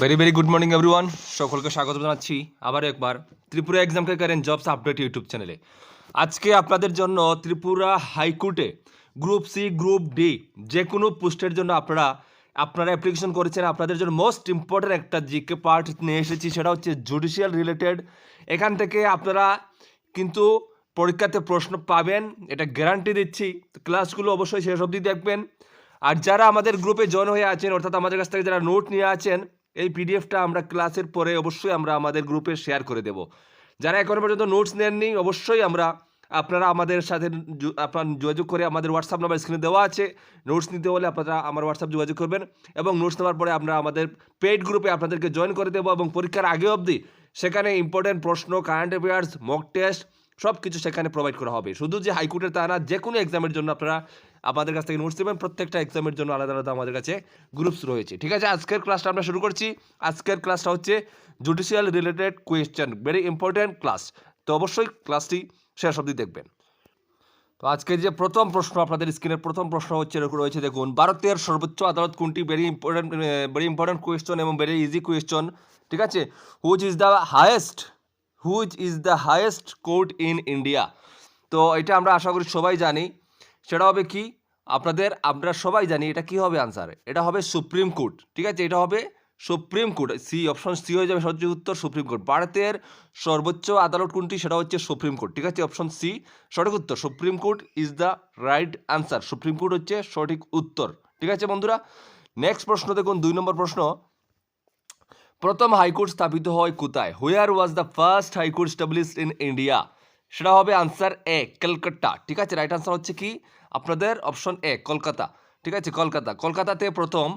Very very good morning everyone সকলকে স্বাগত জানাচ্ছি আবার একবার Tripura exam current jobs update YouTube চ্যানেলে আজকে আপনাদের জন্য ত্রিপুরা হাইকোর্টে গ্রুপ সি গ্রুপ ডি যে কোনো পোস্টের জন্য আপনারা আপনারা অ্যাপ্লিকেশন করেছেন, আপনাদের জন্য মোস্ট ইম্পর্ট্যান্ট একটা জিকে পার্ট নিয়ে এসেছি, সেটা হচ্ছে জুডিশিয়াল রিলেটেড এখান থেকে আপনারা কিন্তু পরীক্ষাতে প্রশ্ন পাবেন, এটা গ্যারান্টি দিচ্ছি। ক্লাসগুলো অবশ্যই শেষ অবধি দেখবেন। আর যারা আমাদের গ্রুপে জয়েন হয়ে আছেন, অর্থাৎ আমাদের কাছ থেকে যারা নোট নিয়ে আছেন এই পিডিএফটা আমরা ক্লাসের পরে অবশ্যই আমরা আমাদের গ্রুপে শেয়ার করে দেব। যারা এখনও পর্যন্ত নোটস নেননি, অবশ্যই আমরা আপনারা আমাদের সাথে আপনার যোগাযোগ করে আমাদের হোয়াটসঅ্যাপ নাম্বার স্ক্রিনে দেওয়া আছে। নোটস নিতে হলে আপনারা আমার হোয়াটসঅ্যাপ যোগাযোগ করবেন এবং নোটস নেওয়ার পরে আমরা আমাদের পেইড গ্রুপে আপনাদেরকে জয়েন করে দেবো এবং পরীক্ষার আগে অবধি সেখানে ইম্পর্টেন্ট প্রশ্ন কারেন্ট অ্যাফেয়ার্স মক টেস্ট সব কিছু সেখানে প্রোভাইড করা হবে। শুধু যে হাইকোর্টের তা না যে কোনো এক্সামের জন্য আপনারা আমাদের কাছ থেকে নোটস দেবেন প্রত্যেকটা এক্সামের জন্য আলাদা আলাদা আমাদের কাছে গ্রুপস রয়েছে। ঠিক আছে, আজকের ক্লাসটা আমরা শুরু করছি। আজকের ক্লাসটা হচ্ছে judicial related question very important class তো অবশ্যই ক্লাসটি শেষ অবধি দেখবেন। তো আজকের যে প্রথম প্রশ্ন, আপনাদের স্ক্রিনের প্রথম প্রশ্ন হচ্ছে এরকম রয়েছে, দেখুন, ভারতের সর্বোচ্চ আদালত কোনটি? Very important very important question এবং ভেরি ইজি কোয়েশ্চন ঠিক আছে? Which is the highest which is the highest court in India তো এটা আমরা আশা করি সবাই জানি। সেটা হবে কি? আপনাদের, আমরা সবাই জানি এটা কি হবে আনসার এটা হবে সুপ্রিম কোর্ট ঠিক আছে? এটা হবে supreme court C option C হয়ে যাবে সঠিক উত্তর সুপ্রিম কোর্ট ভারতের সর্বোচ্চ আদালত কোনটি? সেটা হচ্ছে সুপ্রিম কোর্ট ঠিক আছে? অপশন সি সঠিক উত্তর। Supreme court is the right answer supreme court হচ্ছে সঠিক উত্তর, ঠিক আছে বন্ধুরা? নেক্সট প্রশ্ন দেখুন, দুই নম্বর প্রশ্ন। প্রথম হাইকোর্ট স্থাপিত হয় কোথায়? Where was the first high court established in India সেটা হবে আনসার এ কলকাতা। ঠিক আছে? রাইট আনসার হচ্ছে কি? আপনাদের অপশন এ কলকাতা। ঠিক আছে? কলকাতা। কলকাতাতে প্রথম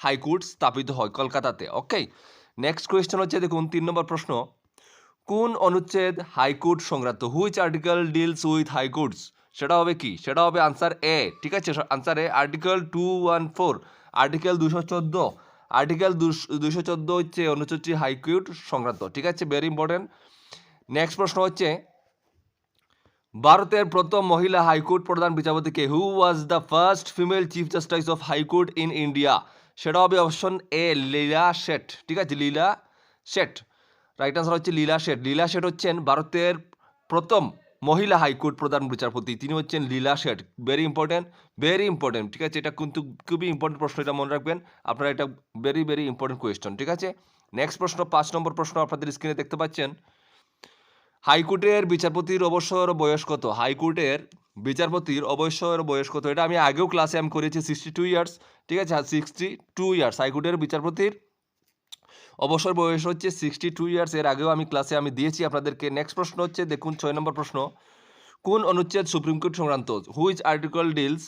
হাইকোর্ট স্থাপিত হয়, কলকাতাতে। ওকে নেক্সট কোয়েশ্চেন হচ্ছে, দেখুন, তিন নম্বর প্রশ্ন। কোন অনুচ্ছেদ হাইকোর্ট সংক্রান্ত? Which article deals with high courts সেটা হবে কি? সেটা হবে আনসার এ ঠিক আছে? Answer A article two one four article দুশো চোদ্দ আর্টিকেল দুশো চোদ্দ হচ্ছে অনুচ্ছেদটি হাইকোর্ট সংক্রান্ত। ঠিক আছে? ভেরি ইম্পর্টেন্ট নেক্সট প্রশ্ন হচ্ছে ভারতের প্রথম মহিলা হাইকোর্ট প্রধান বিচারপতি কে? Who was the first female chief justice of high court in India সেটা হবে অপশন এ লীলা শেঠ ঠিক আছে? লীলা শেঠ রাইট আনসার হচ্ছে লীলা শেঠ লীলা শেঠ হচ্ছেন ভারতের প্রথম মহিলা হাইকোর্ট প্রধান বিচারপতি। তিনি হচ্ছেন Leila Seth very important very important ঠিক আছে? এটা কিন্তু খুবই ইম্পর্টেন্ট প্রশ্ন, এটা মনে রাখবেন। আপনারা এটা ভেরি ভেরি ইম্পর্টেন্ট কোয়েশ্চন ঠিক আছে? নেক্সট প্রশ্ন, পাঁচ নম্বর প্রশ্ন আপনাদের স্ক্রিনে দেখতে পাচ্ছেন। হাইকোর্টের বিচারপতির অবসর বয়স কত? হাইকোর্টের বিচারপতির অবসর বয়স কত? এটা আমি আগেও ক্লাসে আমি করেছি সিক্সটি টু ইয়ার্স ঠিক আছে? সিক্সটি টু ইয়ার্স হাইকোর্টের বিচারপতির অবসর বয়স হচ্ছে সিক্সটি টু ইয়ার্স এর আগেও আমি ক্লাসে আমি দিয়েছি। আপনাদেরকে নেক্সট প্রশ্ন হচ্ছে, দেখুন, ছয় নম্বর প্রশ্ন। কোন অনুচ্ছেদ সুপ্রিম কোর্ট সংক্রান্ত? Which article deals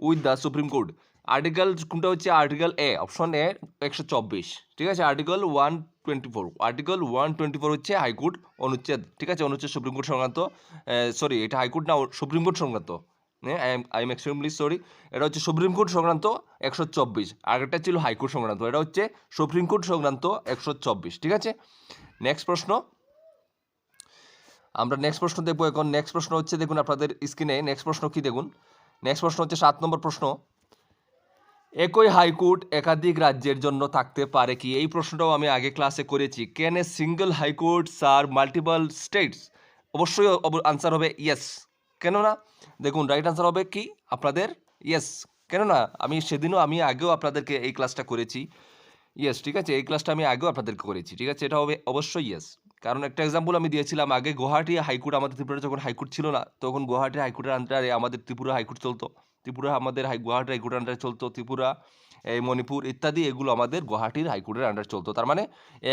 with the supreme court article কোনটা হচ্ছে আর্টিকেল এ অপশন এ একশো চব্বিশ, ঠিক আছে? Article one twenty four article one twenty four হচ্ছে হাইকোর্ট অনুচ্ছেদ, ঠিক আছে? অনুচ্ছেদ সুপ্রিম কোর্ট সংক্রান্ত সরি এটা হাইকোর্ট না সুপ্রিম কোর্ট সংক্রান্ত I am I extremely sorry এটা হচ্ছে সুপ্রিম কোর্ট সংক্রান্ত একশো চব্বিশ আগেরটা ছিল হাইকোর্ট সংক্রান্ত, এটা হচ্ছে সুপ্রিম কোর্ট সংক্রান্ত একশো চব্বিশ, ঠিক আছে? নেক্সট প্রশ্ন, আমরা নেক্সট প্রশ্ন দেখব এখন। নেক্সট প্রশ্ন হচ্ছে, দেখুন আপনাদের স্ক্রিনে নেক্সট প্রশ্ন কি দেখুন? নেক্সট প্রশ্ন হচ্ছে সাত নম্বর প্রশ্ন। একই হাইকোর্ট একাধিক রাজ্যের জন্য থাকতে পারে কি? এই প্রশ্নটাও আমি আগে ক্লাসে করেছি। Can a single high court serve multiple states অবশ্যই আনসার হবে ইয়েস কেননা? দেখুন রাইট আনসার হবে কি? আপনাদের ইয়েস কেননা? আমি সেদিনও আমি আগেও আপনাদেরকে এই ক্লাসটা করেছি। ইয়েস ঠিক আছে? এই ক্লাসটা আমি আগেও আপনাদেরকে করেছি, ঠিক আছে? এটা হবে অবশ্যই ইয়েস কারণ একটা এক্সাম্পল আমি দিয়েছিলাম, আগে গুয়াহাটি হাইকোর্ট, আমাদের ত্রিপুরা যখন হাইকোর্ট ছিল না, তখন গুয়াহাটি হাইকোর্টের আন্ডারে আমাদের ত্রিপুরা হাইকোর্ট চলতো। ত্রিপুরা আমাদের হাই গুয়াহাটি হাইকোর্টের আন্ডারে চলতো, ত্রিপুরা, এই মণিপুর ইত্যাদি, এগুলো আমাদের গুয়াহাটির হাইকোর্টের আন্ডারে চলতো। তার মানে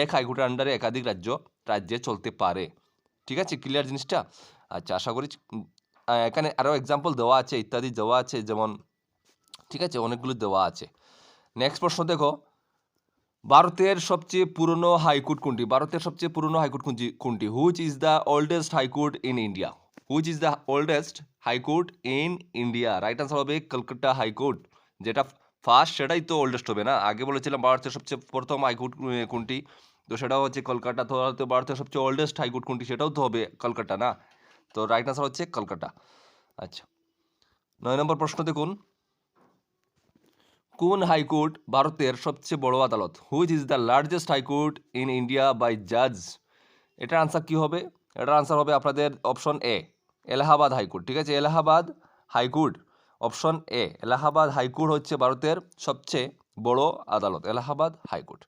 এক হাইকোর্টের আন্ডারে একাধিক রাজ্য, রাজ্যে চলতে পারে। ঠিক আছে? ক্লিয়ার জিনিসটা? আচ্ছা আশা করি এখানে আরও এক্সাম্পল দেওয়া আছে, ইত্যাদি দেওয়া আছে, যেমন, ঠিক আছে? অনেকগুলো দেওয়া আছে। নেক্সট প্রশ্ন দেখো। ভারতের সবচেয়ে পুরনো হাইকোর্ট কোনটি? ভারতের সবচেয়ে পুরনো হাইকোর্ট কোনটি? Which is the oldest high court in India which is the oldest high court in India right answer হবে কলকাতা হাইকোর্ট, যেটা ফার্স্ট সেটাই তো ওল্ডেস্ট হবে না? আগে বলেছিলাম ভারতের সবচেয়ে প্রথম হাইকোর্ট কোনটি? তো সেটাও হচ্ছে কলকাতা, তো ভারতের সবচেয়ে ওল্ডেস্ট হাইকোর্ট কোনটি সেটাও তো হবে কলকাতা না? তো রাইট আনসার হচ্ছে কলকাতা। আচ্ছা নয় নম্বর প্রশ্ন দেখুন। কোন হাইকোর্ট ভারতের সবচেয়ে বড় আদালত? Which is the largest high court in India by জাজ এটার আনসার কি হবে? এটার আনসার হবে আপনাদের অপশন এ এলাহাবাদ হাইকোর্ট, ঠিক আছে? Allahabad high court option A Allahabad high court হচ্ছে ভারতের সবচেয়ে বড় আদালত, এলাহাবাদ হাইকোর্ট।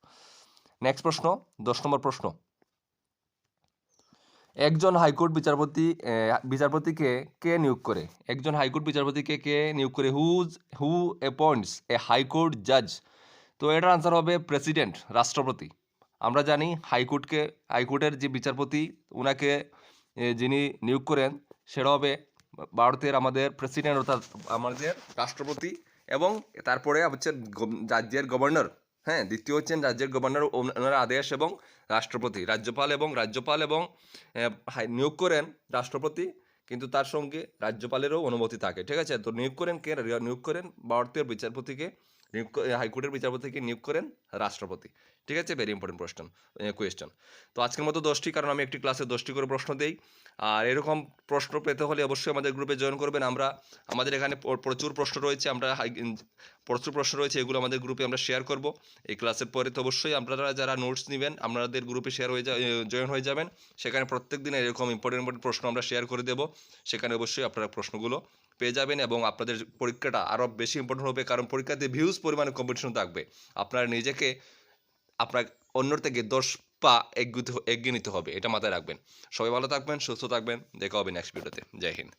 নেক্সট প্রশ্ন, দশ নম্বর প্রশ্ন। একজন হাইকোর্ট বিচারপতি বিচারপতিকে কে নিয়োগ করে? একজন হাইকোর্ট বিচারপতিকে কে নিয়োগ করে? হুজ হু অ্যাপয়েন্টস এ হাইকোর্ট জাজ তো এটার আনসার হবে প্রেসিডেন্ট রাষ্ট্রপতি। আমরা জানি হাইকোর্টকে, হাইকোর্টের যে বিচারপতি ওনাকে যিনি নিয়োগ করেন সেটা হবে ভারতের আমাদের প্রেসিডেন্ট অর্থাৎ আমাদের রাষ্ট্রপতি এবং তারপরে হচ্ছে রাজ্যের গভর্নর হ্যাঁ দ্বিতীয় হচ্ছেন রাজ্যের গভর্নর ওন- ওনার আদেশ এবং রাষ্ট্রপতি। রাজ্যপাল এবং রাজ্যপাল এবং নিয়োগ করেন রাষ্ট্রপতি, কিন্তু তার সঙ্গে রাজ্যপালেরও অনুমতি থাকে, ঠিক আছে? তো নিয়োগ করেন কে? নিয়োগ করেন ভারতীয় বিচারপতিকে নিয়োগ হাইকোর্টের বিচারপতিকে নিয়োগ করেন রাষ্ট্রপতি। ঠিক আছে? ভেরি ইম্পর্টেন্ট প্রশ্ন কোয়েশ্চেন তো আজকের মতো দশটি, কারণ আমি একটি ক্লাসে দশটি করে প্রশ্ন দেই। আর এরকম প্রশ্ন পেতে হলে অবশ্যই আমাদের গ্রুপে জয়েন করবেন আমরা। আমাদের এখানে প্রচুর প্রশ্ন রয়েছে, আমরা প্রচুর প্রশ্ন রয়েছে, এগুলো আমাদের গ্রুপে আমরা শেয়ার করব। এই ক্লাসের পরে তো অবশ্যই আপনারা যারা নোটস নেবেন, আপনাদের গ্রুপে শেয়ার হয়ে যা জয়েন হয়ে যাবেন। সেখানে প্রত্যেক দিন এরকম ইম্পর্টেন্ট ইম্পর্টেন্ট প্রশ্ন আমরা শেয়ার করে দেবো। সেখানে অবশ্যই আপনারা প্রশ্নগুলো পেয়ে যাবেন এবং আপনাদের পরীক্ষাটা আরও বেশি ইম্পর্টেন্ট হবে, কারণ পরীক্ষাতে ভিউজ পরিমাণে কম্পিটিশন থাকবে, আপনার নিজেকে আপনার অন্যর থেকে দশ পা এগিয়ে এগিয়ে নিতে হবে, এটা মাথায় রাখবেন। সবাই ভালো থাকবেন, সুস্থ থাকবেন, দেখা হবে নেক্সট ভিডিওতে জয় হিন্দ।